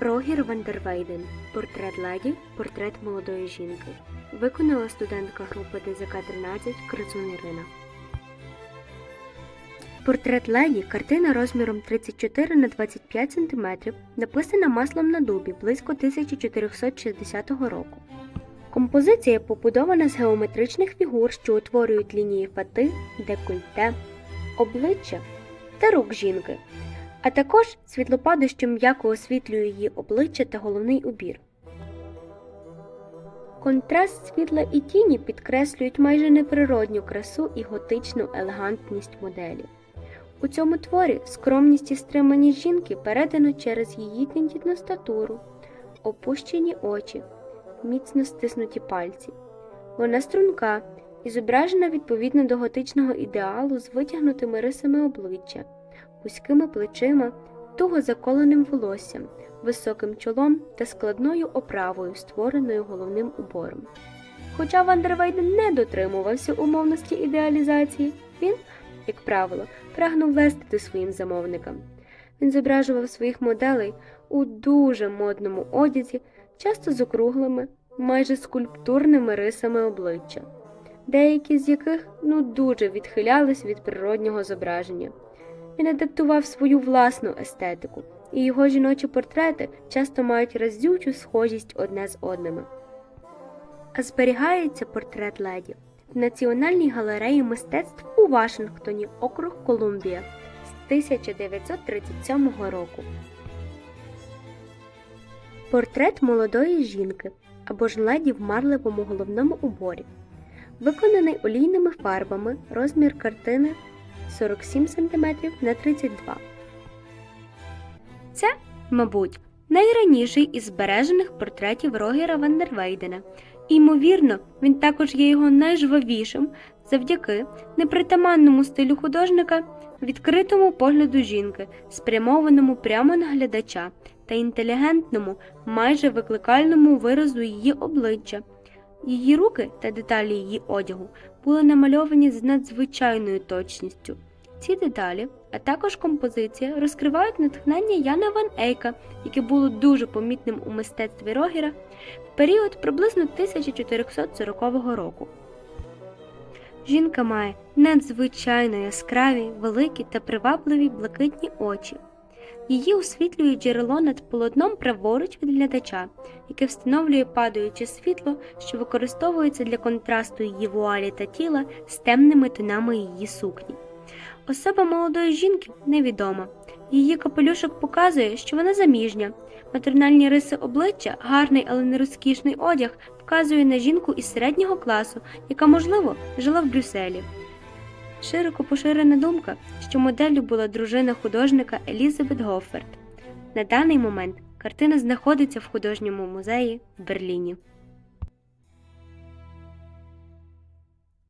Рогір Вандервейден. Портрет леді, портрет молодої жінки. Виконала студентка групи ДЗК-13 Крицун Ірина. Портрет леді картина розміром 34 на 25 см, написана маслом на дубі близько 1460 року. Композиція побудована з геометричних фігур, що утворюють лінії фати, декольте, обличчя та рук жінки, а також світлопади, що м'яко освітлює її обличчя та головний убір. Контраст світла і тіні підкреслюють майже неприродню красу і готичну елегантність моделі. У цьому творі скромність і стриманість жінки передано через її тендітну статуру, опущені очі, міцно стиснуті пальці. Вона струнка і зображена відповідно до готичного ідеалу з витягнутими рисами обличчя, вузькими плечима, туго заколеним волоссям, високим чолом та складною оправою, створеною головним убором. Хоча Вандервейден не дотримувався умовності ідеалізації, він, як правило, прагнув лестити своїм замовникам. Він зображував своїх моделей у дуже модному одязі, часто з округлими, майже скульптурними рисами обличчя, деякі з яких ну дуже відхилялись від природнього зображення. Він адаптував свою власну естетику, і його жіночі портрети часто мають разючу схожість одне з одними. А зберігається портрет леді в Національній галереї мистецтв у Вашингтоні, округ Колумбія з 1937 року. Портрет молодої жінки або ж леді в марливому головному уборі, виконаний олійними фарбами, розмір картини 47 см на 32 Це, мабуть, найраніший із збережених портретів Рогера Вандервейдена. Ймовірно, він також є його найжвавішим завдяки непритаманному стилю художника, відкритому погляду жінки, спрямованому прямо на глядача та інтелігентному, майже викликальному виразу її обличчя. Її руки та деталі її одягу були намальовані з надзвичайною точністю. Ці деталі, а також композиція розкривають натхнення Яна Ван Ейка, яке було дуже помітним у мистецтві Рогера в період приблизно 1440 року. Жінка має надзвичайно яскраві, великі та привабливі блакитні очі. Її освітлює джерело над полотном праворуч від глядача, яке встановлює падаюче світло, що використовується для контрасту її вуалі та тіла з темними тонами її сукні. Особа молодої жінки невідома. Її капелюшок показує, що вона заміжня. Матернальні риси обличчя, гарний, але не розкішний одяг вказує на жінку із середнього класу, яка, можливо, жила в Брюсселі. Широко поширена думка, що моделлю була дружина художника Елізабет Гофферт. На даний момент картина знаходиться в художньому музеї в Берліні.